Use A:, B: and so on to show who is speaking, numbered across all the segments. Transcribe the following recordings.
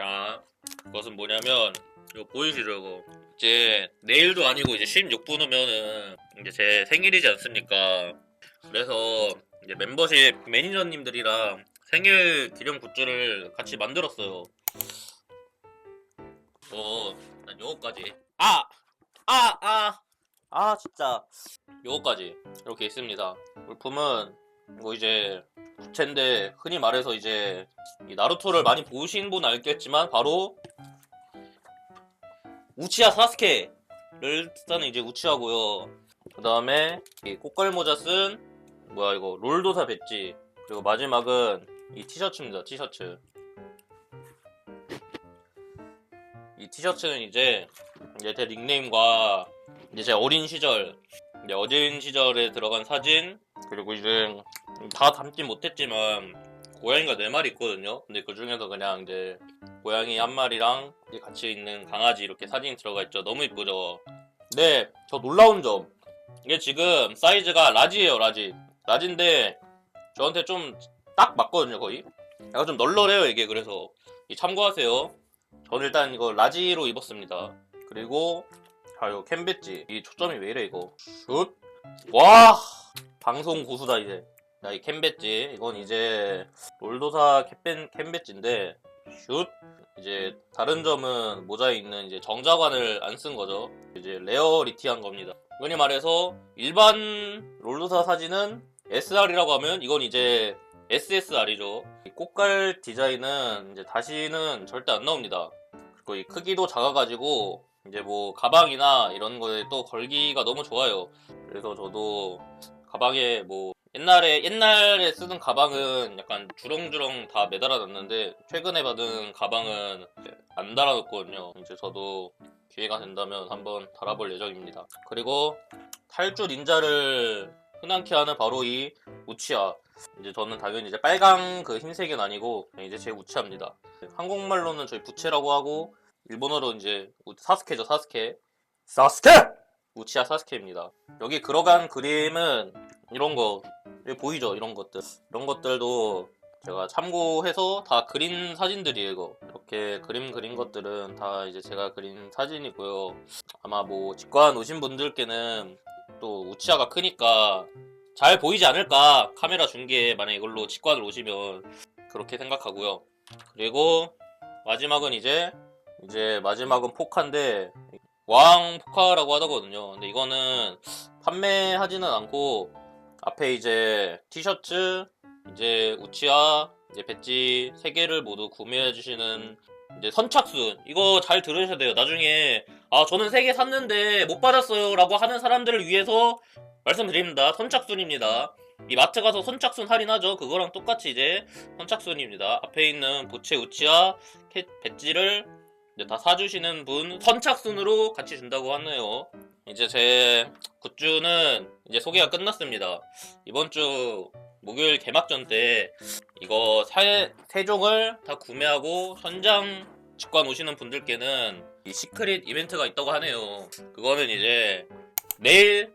A: 자, 그것은 뭐냐면 이거 이거 이제 내일도 아니고 이제 16분 후면은 이제 제 생일이지 않습니까? 그래서 이제 멤버십 매니저님들이랑 생일 기념 굿즈를 같이 만들었어요. 어, 난 요거까지. 아! 아! 아! 아, 진짜. 요거까지. 이렇게 있습니다. 물품은 뭐 이제 부채인데 흔히 말해서 이제 이 나루토를 많이 보신 분 알겠지만 바로 우치아 사스케를 쓰는 이제 우치아고요. 그 다음에 이 꽃갈 모자 쓴 뭐야 이거 롤도사 배지 그리고 마지막은 이 티셔츠입니다. 티셔츠. 이 티셔츠는 이제 이제 제 닉네임과 이제 제 어린 시절 이제 어린 시절에 들어간 사진 그리고 이제 다 담진 못했지만 고양이가 네 마리 있거든요. 근데 그 중에서 그냥 이제 고양이 한 마리랑 같이 있는 강아지 이렇게 사진이 들어가 있죠. 너무 이쁘죠. 네, 저 놀라운 점 이게 지금 사이즈가 라지예요, 라지. 라지인데 저한테 좀 딱 맞거든요, 거의. 약간 좀 널널해요, 이게 그래서 이 참고하세요. 저는 일단 이거 라지로 입었습니다. 그리고 자, 이거 캔 배지. 이 초점이 왜 이래 이거? 슛. 와, 방송 고수다 이제. 자, 이캔 배지. 이건 이제 롤도사 캔, 캔 배지인데 슛. 이제 다른 점은 모자에 있는 이제 정자관을 안 쓴 거죠. 이제 레어리티한 겁니다. 흔히 말해서 일반 롤도사 사진은 SR이라고 하면 이건 이제 SSR이죠. 이 꽃갈 디자인은 이제 다시는 절대 안 나옵니다. 그리고 이 크기도 작아가지고 이제 뭐 가방이나 이런 거에 또 걸기가 너무 좋아요. 그래서 저도 가방에 뭐 옛날에 옛날에 쓰던 가방은 약간 주렁주렁 다 매달아 놨는데 최근에 받은 가방은 안 달아 놓거든요. 이제 저도 기회가 된다면 한번 달아볼 예정입니다. 그리고 탈주 닌자를 흔한케 하는 바로 이 우치아. 이제 저는 당연히 이제 빨강 그 흰색은 아니고 이제 제 우치아입니다. 한국말로는 저희 부채라고 하고 일본어로 이제 우- 사스케죠 사스케. 사스케! 우치아 사스케입니다. 여기 들어간 그림은 이런 거 여기 보이죠 이런 것들 이런 것들도 제가 참고해서 다 그린 사진들이에요 이거 이렇게 그림 그린 것들은 다 이제 제가 그린 사진이고요 아마 뭐 직관 오신 분들께는 또 우치아가 크니까 잘 보이지 않을까 카메라 중계에 만약 이걸로 직관을 오시면 그렇게 생각하고요 그리고 마지막은 이제 이제 마지막은 포카인데 왕 포카라고 하더거든요. 근데 이거는 판매하지는 않고 앞에 이제 티셔츠 이제 우치아 이제 배지 세 개를 모두 구매해 주시는 이제 선착순. 이거 잘 들으셔야 돼요. 나중에 아 저는 세개 샀는데 못 받았어요라고 하는 사람들을 위해서 말씀드립니다. 선착순입니다. 이 마트 가서 선착순 할인하죠. 그거랑 똑같이 이제 선착순입니다. 앞에 있는 보체 우치아 캐- 배지를 이제 다 사주시는 분 선착순으로 같이 준다고 하네요 이제 제 굿즈는 이제 소개가 끝났습니다. 이번 주 목요일 개막전 때 이거 세, 세 종을 다 구매하고 현장 직관 오시는 분들께는 이 시크릿 이벤트가 있다고 하네요. 그거는 이제 내일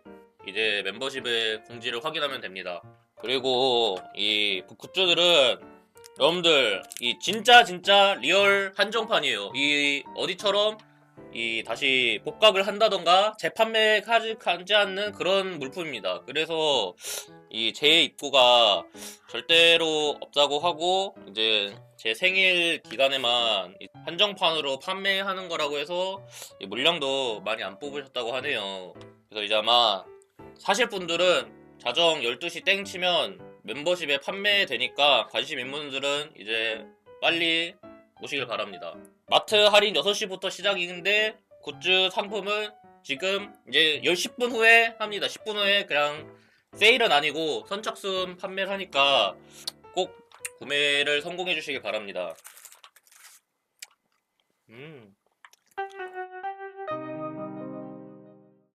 A: 이제 멤버십의 공지를 확인하면 됩니다. 그리고 이 굿즈들은 여러분들 이 진짜 진짜 리얼 한정판이에요. 이 어디처럼 이 다시 복각을 한다던가 재판매하지 하지 않는 그런 물품입니다. 그래서 이 재입고가 절대로 없다고 하고 이제 제 생일 기간에만 이 한정판으로 판매하는 거라고 해서 이 물량도 많이 안 뽑으셨다고 하네요. 그래서 이제 아마 사실 분들은 자정 12시 땡 치면 멤버십에 판매되니까 관심 있는 분들은 이제 빨리 오시길 바랍니다. 마트 할인 6시부터 시작인데 굿즈 상품은 지금 이제 10분 후에 합니다. 10분 후에 그냥 세일은 아니고 선착순 판매를 하니까 꼭 구매를 성공해 주시길 바랍니다. 음.